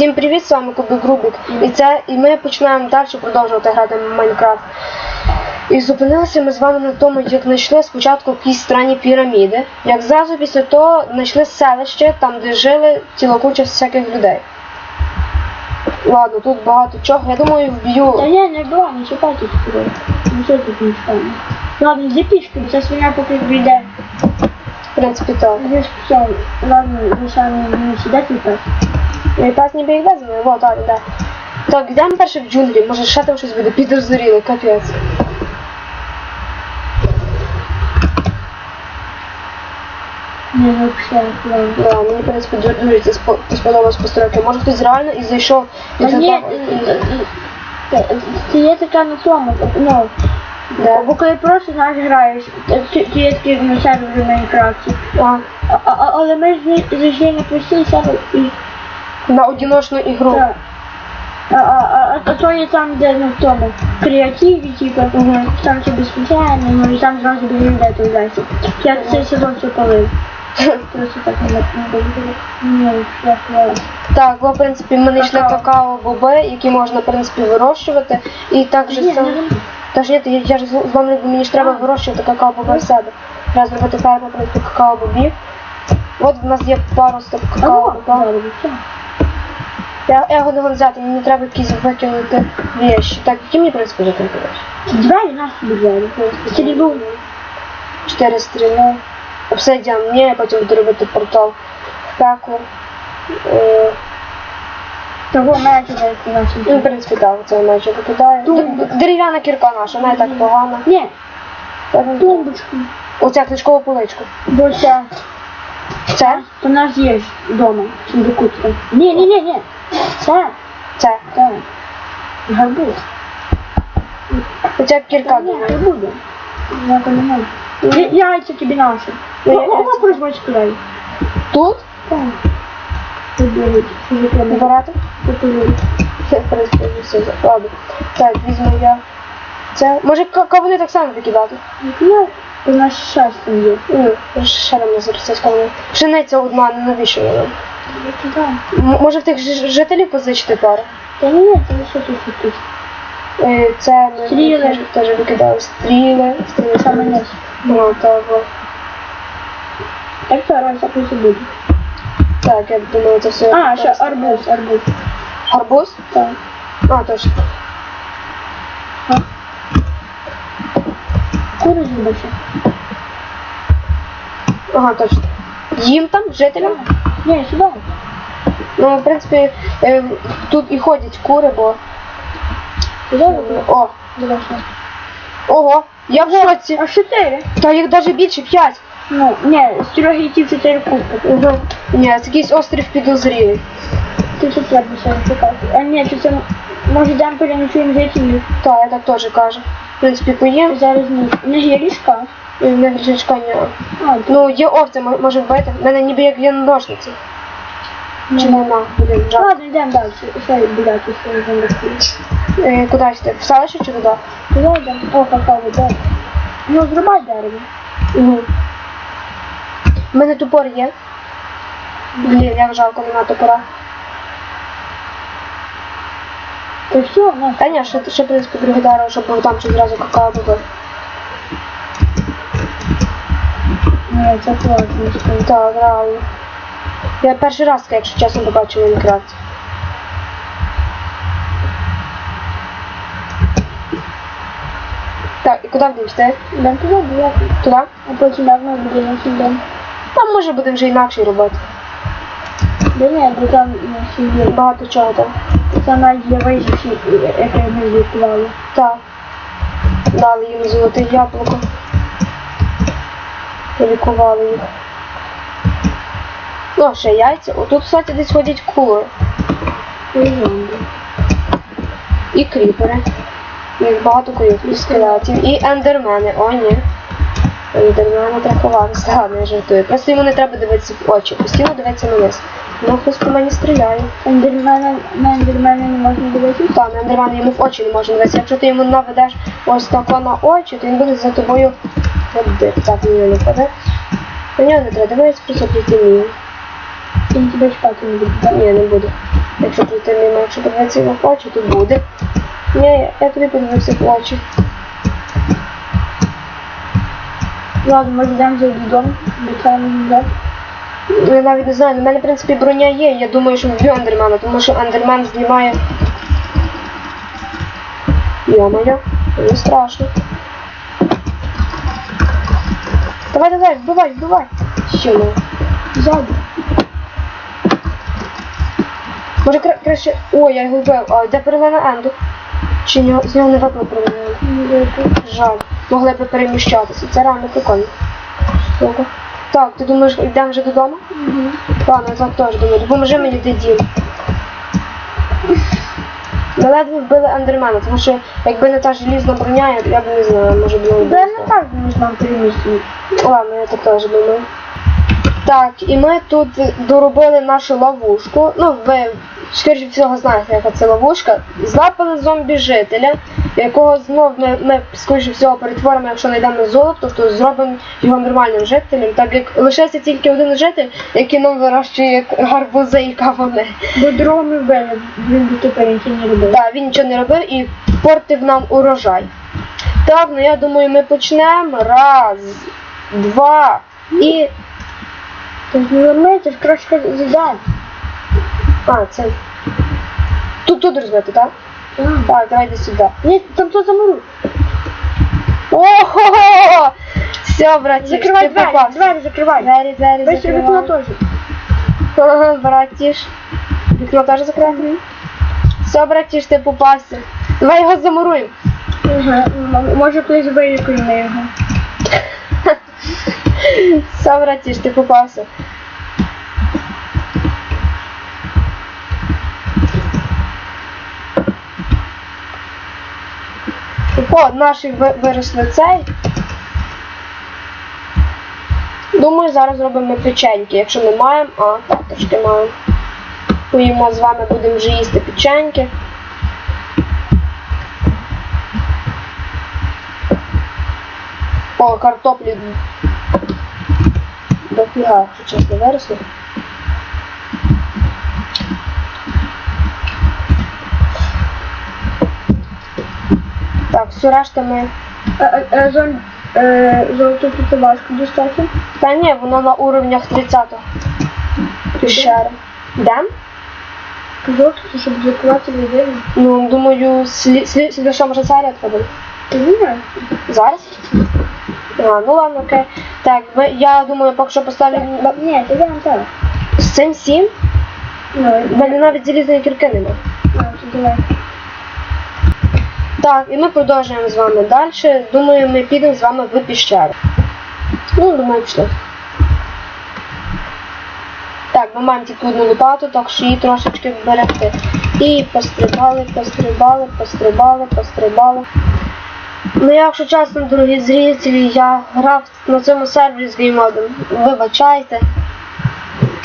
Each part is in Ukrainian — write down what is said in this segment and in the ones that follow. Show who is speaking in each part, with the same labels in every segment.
Speaker 1: Всім привіт, з вами Кубик Рубік. І це і ми починаємо далі продовжувати грати в Майнкрафт. І зупинилися ми з вами на тому, як знайшли спочатку якісь странні піраміди. Як зразу після того знайшли селище, там де жили ціла куча всяких людей. Ладно, тут багато чого. Я думаю,
Speaker 2: Да
Speaker 1: вб'ю.
Speaker 2: не, не было, не читайте теперь. Ничего тут не станет. Ладно, иди пешком, сейчас свинья пока придет.
Speaker 1: В принципі, так.
Speaker 2: Ладно, не сидите так.
Speaker 1: Якраз ніби їх везли, вот так, да. Так, йдемо перше в джунглі, може ще там щось буде підозріло, капець.
Speaker 2: Не, вообще, ладно.
Speaker 1: Да, мені, в принципі, дуже, це сподобалось постройки. Може хтось реально і зайшов і
Speaker 2: Да
Speaker 1: це
Speaker 2: нет, ты є така на тому, ну,
Speaker 1: Да.
Speaker 2: бо коли просто знаєш граєш, ти ти є такий на сервері в Майнкрафті.
Speaker 1: А,
Speaker 2: А, а, але ми ж зайшли на сервер і
Speaker 1: на одиночну ігру.
Speaker 2: так. А, а, а, а то є там, де ну, в тому креативі, типу, там тебе спеціально, ну і там зразу без людей появляється. Я цей сезон все палив. Просто так не Ну.
Speaker 1: Так, бо, в принципі, знайшли
Speaker 2: Какао.
Speaker 1: какао-боби, які можна, в принципі, вирощувати. І також це...
Speaker 2: не.
Speaker 1: Та ж ні, я, ж з вами мені ж треба вирощувати какао-боби в себе. Треба зробити ферму, в принципі, какао-бобів. От в нас є паросток
Speaker 2: Алло,
Speaker 1: какао-боба.
Speaker 2: зараз, все.
Speaker 1: Я, я його не взяти, мені треба якісь викинути вещі. Так, які мені, викинути вещі?
Speaker 2: Двері нас двері. Стрілу.
Speaker 1: Чотири стріли. Обсидіан, ні, я потім буду робити портал в пекло. Е,
Speaker 2: Того наші.
Speaker 1: Ну, в принципі, так, це викидаю.
Speaker 2: Тумбу.
Speaker 1: Д- Дерев'яна кірка наша, не так погана.
Speaker 2: Ні,
Speaker 1: Так, ну,
Speaker 2: тумбочку.
Speaker 1: Оця книжкова поличка.
Speaker 2: Бо ця,
Speaker 1: Це?
Speaker 2: то нас є вдома, сундукутка. Ні, ні, ні, ні. Це,
Speaker 1: Це.
Speaker 2: це. Гарбуз.
Speaker 1: Оця кірка,
Speaker 2: Та ні, не буде. Я понимаю. Я- Яйця тобі наші.
Speaker 1: Я-
Speaker 2: Ого, прожмочку дай.
Speaker 1: Тут?
Speaker 2: Так. Поберіть.
Speaker 1: Вибирати? В принципі, вже все. Ладно. Так, візьму я. Це. Може ка- кавуни так само викидати?
Speaker 2: Ну, у нас щастя є.
Speaker 1: Ну, ще нам не зараз це. Пшениця одна, не навіщо вона? М- Може в тих ж- жителів позичити пару?
Speaker 2: Та ні, це лише тут тут.
Speaker 1: Е, Це ми
Speaker 2: Стріли.
Speaker 1: теж, теж викидали. Стріли. Стріли
Speaker 2: Саме низ.
Speaker 1: Ну, так, во.
Speaker 2: Так що раз так і буде.
Speaker 1: так, я думаю, це все.
Speaker 2: А, ще арбуз, арбуз.
Speaker 1: Арбуз?
Speaker 2: Так.
Speaker 1: А, точно.
Speaker 2: Зубачі.
Speaker 1: Ага, точно. Їм там, жителям?
Speaker 2: Ні, сюди.
Speaker 1: Ну, в принципі, е, тут і ходять кури, бо. О, ого, я в шоці.
Speaker 2: А чотири?
Speaker 1: Та їх навіть більше п'ять.
Speaker 2: Ну, ні, з трьох чотири кубки.
Speaker 1: Угу. Ні, це якийсь острів підозрілий.
Speaker 2: Ти що треба ще шукати? А ні, це може йдемо переночуємо жителів?
Speaker 1: Так, я так теж кажу. В принципі, поїм.
Speaker 2: Зараз. Не є ліжка.
Speaker 1: і в них річка ні.
Speaker 2: А,
Speaker 1: Ну, є овця, може вбити. В мене ніби як є ножниці. Чи нема? Блін, жалко.
Speaker 2: Ладно, йдемо далі. Що гуляти, що йдемо до
Speaker 1: Е, куди йти? В селище чи туди?
Speaker 2: Туди йдемо. О, какао, де? Ну, зрубай дерево.
Speaker 1: Угу. У мене топор є. Блін, як жалко, нема топора.
Speaker 2: То все, у нас.
Speaker 1: Та ні, ще, ще в принципі, дерево, щоб там чи зразу какао було.
Speaker 2: Ні, це класно.
Speaker 1: Так, реально. Я перший раз, якщо чесно, побачив Майнкрафт. Так, і куди будемо йти?
Speaker 2: Йдемо туди.
Speaker 1: Туди?
Speaker 2: А потім давно буде на сім'ї.
Speaker 1: Там може будемо вже інакше робити.
Speaker 2: Да ні, бо там сім'ї.
Speaker 1: Багато чого там.
Speaker 2: Там навіть є виживші, яке ми лікували.
Speaker 1: Так. Дали їм золоте яблуко. Полікували їх. Ну, ще яйця. Отут, кстати, десь ходять кури.
Speaker 2: Зомбі.
Speaker 1: І кріпери. Їх багато курів, і скелетів, і ендермени. О, ні. Ендермени треба ховатися, ладно, я жартую. Просто йому не треба дивитися в очі, постійно дивитися на низ. Ну, хтось по мені стріляє.
Speaker 2: Ендермена, на ендермена не можна дивитися.
Speaker 1: Та, на ендермена йому в очі не можна дивитися. Якщо ти йому наведеш ось тако на очі, то він буде за тобою ходити. Так, мені не паде. На нього не треба дивитися, просто прийти мені.
Speaker 2: Він тебе чекати не буде.
Speaker 1: Ні, не буду. Якщо прийти мимо, якщо подивитися його в очі, то буде. Ні, я тобі подивився в очі.
Speaker 2: Ладно, може йдемо вже додому, бо це не.
Speaker 1: Ну, я навіть не знаю, на мене, в принципі, броня є. Я думаю, що вб'ю Ендермена, тому що Ендермен знімає. Йо-моє, не страшно. Давай, давай, вбивай, вбивай. Що ну?
Speaker 2: Ззаду.
Speaker 1: Може кра- краще. О, я його вбив. А де перлина Енду? Чи нього- з нього не випав перлина Енду? Жаль. Могли б переміщатися. Це реально прикольно. Штука. Так, ти думаєш, йдемо вже додому?
Speaker 2: Мгм.
Speaker 1: Ладно, я так теж думаю. Допоможи мені ти дім. Ми ледве вбили Ендермена, тому що якби не та желізна броня, я, я б не знаю, може б не
Speaker 2: Да не так знав перемістити.
Speaker 1: Ладно, я так теж думаю. Так, і ми тут доробили нашу ловушку. Ну, ви, скоріше всього, знаєте, яка це ловушка. Злапали зомбі-жителя, якого знов ми, ми скоріше всього перетворимо, якщо знайдемо золото, то зробимо його нормальним жителем, так як лишається тільки один житель, який нам вирощує гарбузи і кавуни.
Speaker 2: Бо другого ми вбили, він би тепер нічого не робив.
Speaker 1: Так, він нічого не робив і портив нам урожай. Так, ну я думаю, ми почнемо. Раз, два і.
Speaker 2: Ти ж не верни, це ж.
Speaker 1: А, це. Тут тут розбити, так?
Speaker 2: Так.
Speaker 1: Давай йди сюди.
Speaker 2: Ні, там то замору.
Speaker 1: Ого! Все, братчик,
Speaker 2: Закривай
Speaker 1: ти
Speaker 2: двері,
Speaker 1: попався.
Speaker 2: двері закривай.
Speaker 1: Двері, двері,
Speaker 2: Ось і вікно теж.
Speaker 1: Ага, братіш. Вікно теж закрив? Все, братіш, ти попався. Давай його замуруємо.
Speaker 2: Може колись вилікуємо його.
Speaker 1: Все, братіш, ти попався. О, наші виросли цей. Думаю, зараз зробимо печеньки. Якщо не маємо, а так трошки маємо. Поїмо з вами, будемо вже їсти печеньки. О, картоплі дофіга, якщо чесно, виросли. Так, всю решту ми.
Speaker 2: А зон, е, золоту тут достати.
Speaker 1: Та ні, воно на уровнях 30-го. Пещери. Де?
Speaker 2: Золото, щоб закривати людей.
Speaker 1: Ну, думаю, слід, що може.
Speaker 2: Ти знаєш?
Speaker 1: Зараз? А, ну ладно, окей. Так, я думаю, поки що поставлю
Speaker 2: Ні, ти не так.
Speaker 1: з цим 7.
Speaker 2: Ну,
Speaker 1: навіть залізної кірки немає.
Speaker 2: а, то давай.
Speaker 1: Так, і ми продовжуємо з вами далі. Думаю, ми підемо з вами в піщеру. Ну, думаю, пішли. Так, ми маємо тільки одну лопату, так що її трошечки вберегти. І пострибали, пострибали, пострибали, пострибали. Ну, якщо чесно, дорогі зрителі, я грав на цьому сервері з геймодом. Вибачайте.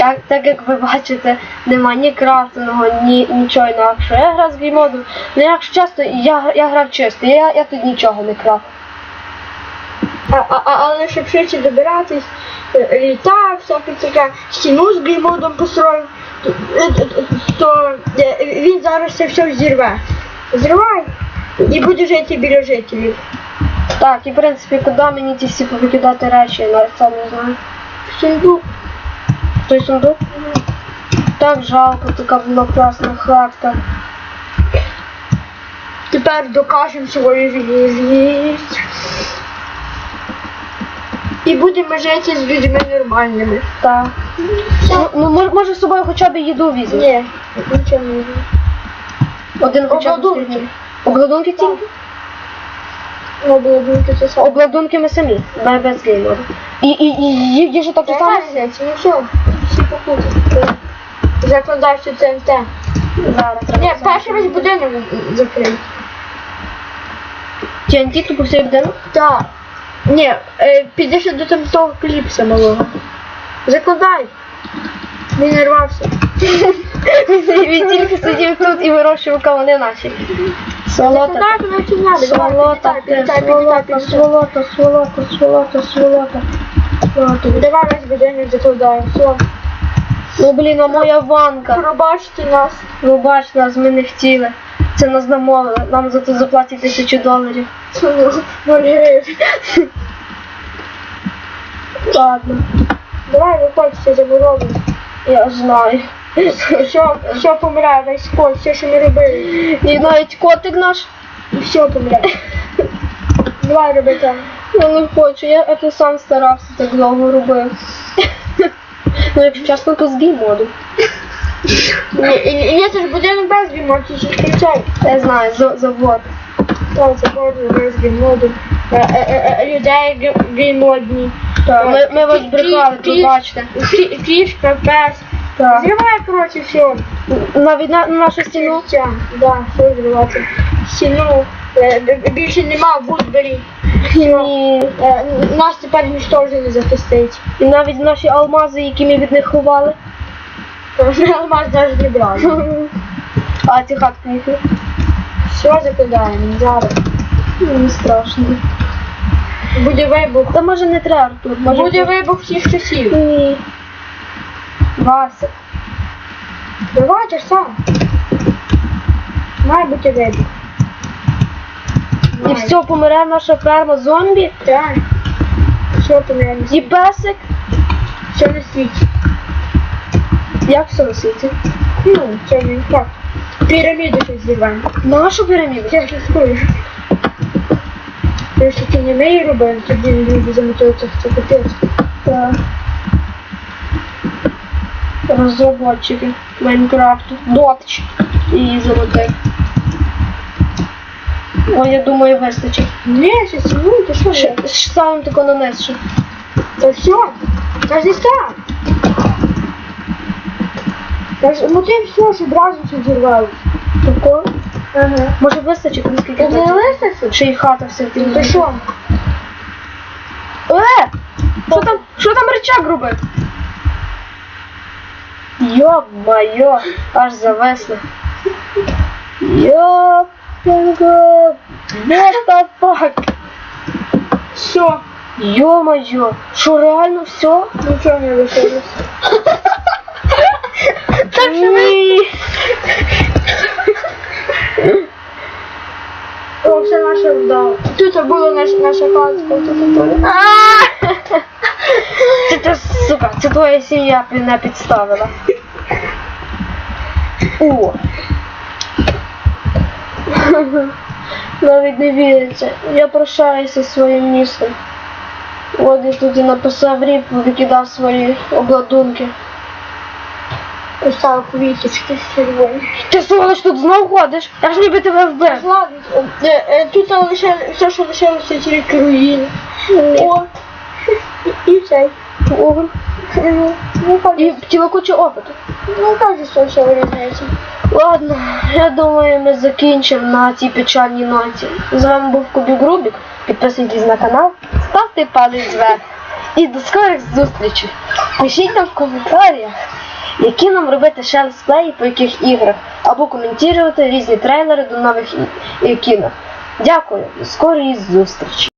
Speaker 1: Так, так як ви бачите, нема ні крафтингу, ні нічого інакшого. Я грав з геймодом. Ну якщо чесно, я, я грав чисто, я, я тут нічого не крав.
Speaker 2: А, а, а, але щоб швидше добиратись, е, літак, всяке таке, стіну з геймодом построїв, то, е, е, він зараз це все зірве. Зривай і буде жити біля жителів.
Speaker 1: Так, і в принципі, куди мені ті всі повикидати речі, я навіть сам не знаю.
Speaker 2: Сундук.
Speaker 1: Той сундук? Так жалко, така була класна хатка.
Speaker 2: Тепер докажемо свою желізність. І будемо жити з людьми нормальними.
Speaker 1: Так. Ну, ну мож- може з собою хоча б їду візьмемо.
Speaker 2: Ні, нічого не буде.
Speaker 1: Один хоча б.
Speaker 2: Обладунки.
Speaker 1: Обладунки
Speaker 2: було б це.
Speaker 1: Обладунки ми самі, без, геймоду. І, і, і, і їжу так
Speaker 2: Це
Speaker 1: само?
Speaker 2: разниця, ну все, всі покупки. Законодавчо ТНТ.
Speaker 1: Зараз.
Speaker 2: Ні, перший весь будинок закрив.
Speaker 1: TNT тупо все будинок?
Speaker 2: Так. Ні, е, підійшли до там того кліпса малого. Закладай. Він не рвався.
Speaker 1: Він тільки сидів тут і вирощував кавуни наші. Солота.
Speaker 2: Закладай, воно чи надо.
Speaker 1: Сволота,
Speaker 2: Підлітай, Давай весь будинок закладаємо. Все.
Speaker 1: Ну блін, а моя ванка.
Speaker 2: Пробачте нас.
Speaker 1: Ну нас, ми не хотіли. Це нас намовили. Нам за це заплатять тисячу доларів. Ладно,
Speaker 2: Давай виходьте заборонено.
Speaker 1: я знаю.
Speaker 2: Все, все помирає, весь кот, все, що ми робили.
Speaker 1: І навіть котик наш.
Speaker 2: І все помирає. Давай роби там.
Speaker 1: Я не хочу, я це сам старався так довго робив. Ну, якщо чесно, то збій моду.
Speaker 2: Ні, це ж будинок без ремонту, ще включай.
Speaker 1: Я знаю, за- завод.
Speaker 2: Так, це без. Е, е, е, е, Людей геймодні.
Speaker 1: Ми, ми вас брехали, пробачте.
Speaker 2: кі- Кішка, пес.
Speaker 1: Так.
Speaker 2: Зривай, коротше, все.
Speaker 1: Навіть на, на нашу стіну.
Speaker 2: Стіну. Да, все зривати. Стіну. Більше нема, будь бері.
Speaker 1: І,
Speaker 2: Е, Нас тепер ніхто вже не захистить.
Speaker 1: і навіть наші алмази, які ми від них ховали.
Speaker 2: Ми алмаз навіть не брали.
Speaker 1: А ці хатки їхні.
Speaker 2: Все закидаємо зараз.
Speaker 1: Не страшно.
Speaker 2: Буде вибух.
Speaker 1: Та може не треба, Артур. Може
Speaker 2: Буде вибух всіх часів.
Speaker 1: Ні. Вася.
Speaker 2: Давай ти ж сам. Має бути вибух.
Speaker 1: І все, помре наша ферма зомбі.
Speaker 2: Так. Все помиляємо.
Speaker 1: І песик.
Speaker 2: Все на світі.
Speaker 1: Як все на світі?
Speaker 2: Ну, це не факт. Піраміду щось зірваємо.
Speaker 1: Нашу піраміду.
Speaker 2: Я щось скажу. Якщо ти не її робимо, тоді люди замотуються в це капець.
Speaker 1: Так. Розробники Майнкрафту. Дотч. І золотих. О, я думаю, вистачить.
Speaker 2: Ні, ще сім'ю, ти що
Speaker 1: ще ставимо тако на низ ще.
Speaker 2: Та все. Та ж не став. Та ж мотив все, щоб одразу все зірвали.
Speaker 1: Тако.
Speaker 2: Ага.
Speaker 1: Може вистачить, наскільки
Speaker 2: не листиться?
Speaker 1: Ще й хата вся
Speaker 2: Ну
Speaker 1: тім.
Speaker 2: що?
Speaker 1: Е! Що там, що там рычаг робив? Йо-майо, аж завесло. Йо-панго, what the fuck?
Speaker 2: Все.
Speaker 1: Йо-майо, що реально все?
Speaker 2: Нічого не лишилось.
Speaker 1: Так що ми...
Speaker 2: О, все наше вдало. Тут була наш, наша хатка. тут була.
Speaker 1: А! Це сука, це твоя сім'я мене підставила. О! Навіть не віриться. Я прощаюся зі своїм містом. Я тут і написав ріп, викидав свої обладунки.
Speaker 2: Поставив квіточки червоні.
Speaker 1: Ти сволоч тут знов ходиш? Я ж ніби тебе вбив.
Speaker 2: Ладно, е, е, тут лише все, що лишилося тільки руїни. О, і, і цей.
Speaker 1: І
Speaker 2: кажуть,
Speaker 1: куча опиту.
Speaker 2: ну, кажуть, що все вирізняється.
Speaker 1: Ладно, я думаю, ми закінчимо на цій печальній ноті. З вами був Кубік Рубік. Підписуйтесь на канал, ставте палець вверх. І до скорих зустрічей. Пишіть нам в коментарях, які нам робити ще летсплеї по яких іграх, або коментувати різні трейлери до нових кіно. Дякую, до скорої зустрічі.